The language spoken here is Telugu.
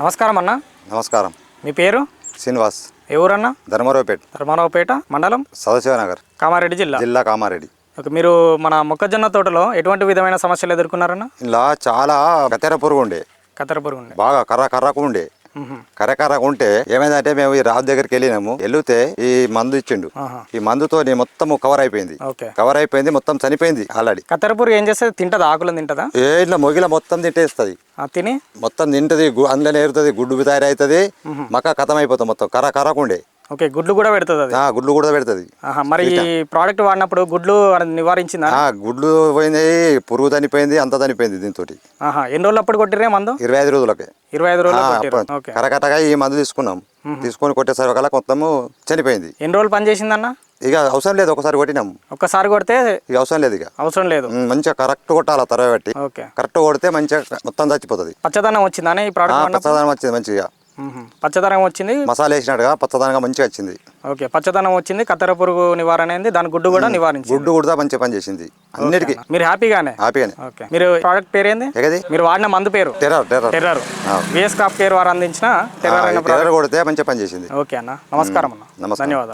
నమస్కారం అన్న. నమస్కారం. మీ పేరు? శ్రీనివాస్. ఏ ఊరన్నా? ధర్మరావుపేట్ ధర్మారావుపేట మండలం? సదాశివనగర్ కామారెడ్డి జిల్లా. జిల్లా కామారెడ్డి. ఓకే మీరు మన మొక్కజొన్న తోటలో ఎటువంటి విధమైన సమస్యలు ఎదుర్కొన్నారన్న? ఇలా చాలా కత్తెర పురుగు ఉండే. కత్తెర పురుగు ఉండే. బాగా కర్ర కర్రకు ఉండే. కర్రకు ఉంటే ఏమైందంటే మేము ఈ రాజు దగ్గరికి వెళ్ళినాము. వెళ్తే ఈ మందు ఇచ్చిండు. ఈ మందుతో మొత్తం కవర్ అయిపోయింది. కవర్ అయిపోయింది మొత్తం చనిపోయింది ఆల్రెడీ. కత్తెర పురుగు ఏం చేస్తుంది? తింటదా? ఆకులను తింటదా? ఏ ఇట్లా మొగిల మొత్తం తింటేస్తుంది. తిని? మొత్తం తింటది అందులోనే ఏరుతుంది గుడ్డు తయారవుతుంది మక్క కథం అయిపోతుంది మొత్తం. కర్ర కర్రకు ఉండే ఓకే గుడ్లు కూడా పెడుతుంది అది? ఆ, గుడ్లు కూడా పెడుతుంది. మరి ఈ ప్రోడక్ట్ వాడినప్పుడు గుడ్లు నివారించిందా? గుడ్లు పోయింది పురుగు చనిపోయింది అంతా చనిపోయింది దీంతో ఎన్ని రోజులు అప్పుడు కొట్టిరే మందు? ఇరవై ఐదు రోజులకి. ఇరవై ఐదు రోజులు కరకట్టగా ఈ మందు తీసుకున్నాం. తీసుకొని కొట్టేసరి కల్లా మొత్తము చనిపోయింది. ఎన్ని రోజులు పని చేసిందన్న? ఇక అవసరం లేదు ఒకసారి కొట్టినాం. ఒక్కసారి కొడితే ఇక అవసరం లేదు ఇక. అవసరం లేదు. మంచిగా కరెక్ట్ కొట్టాలి తరవ పెట్టి ఓకే. కరెక్ట్ కొడితే మంచిగా మొత్తం చచ్చిపోతుంది. పచ్చదనం వచ్చిందానే ఈ ప్రోడక్ట్ పచ్చదనం వచ్చింది మంచిగా. పచ్చదనం వచ్చింది? మసాలా వేసినట్టుగా పచ్చదనంగా మంచిగా వచ్చింది. ఓకే పచ్చదనం వచ్చింది కత్తెర పురుగు నివారణ అయింది దాని గుడ్డు కూడా నివారించింది. గుడ్డు కూడా మంచిగా పని చేసింది. అన్నిటికీ. మీరు హ్యాపీగానే? హ్యాపీగానే. ఓకే. మీరు ప్రోడక్ట్ పేరు ఏంది? మీరు వాడిన మందు పేరు? Terror terror. టెర్రర్. ఆ. విఎస్ కాప్ కేర్ వారు అందించిన టెర్రర్ కొడితే మంచిగా పని చేసింది. ఓకే అన్న. నమస్కారం అన్న. ధన్యవాదాలు.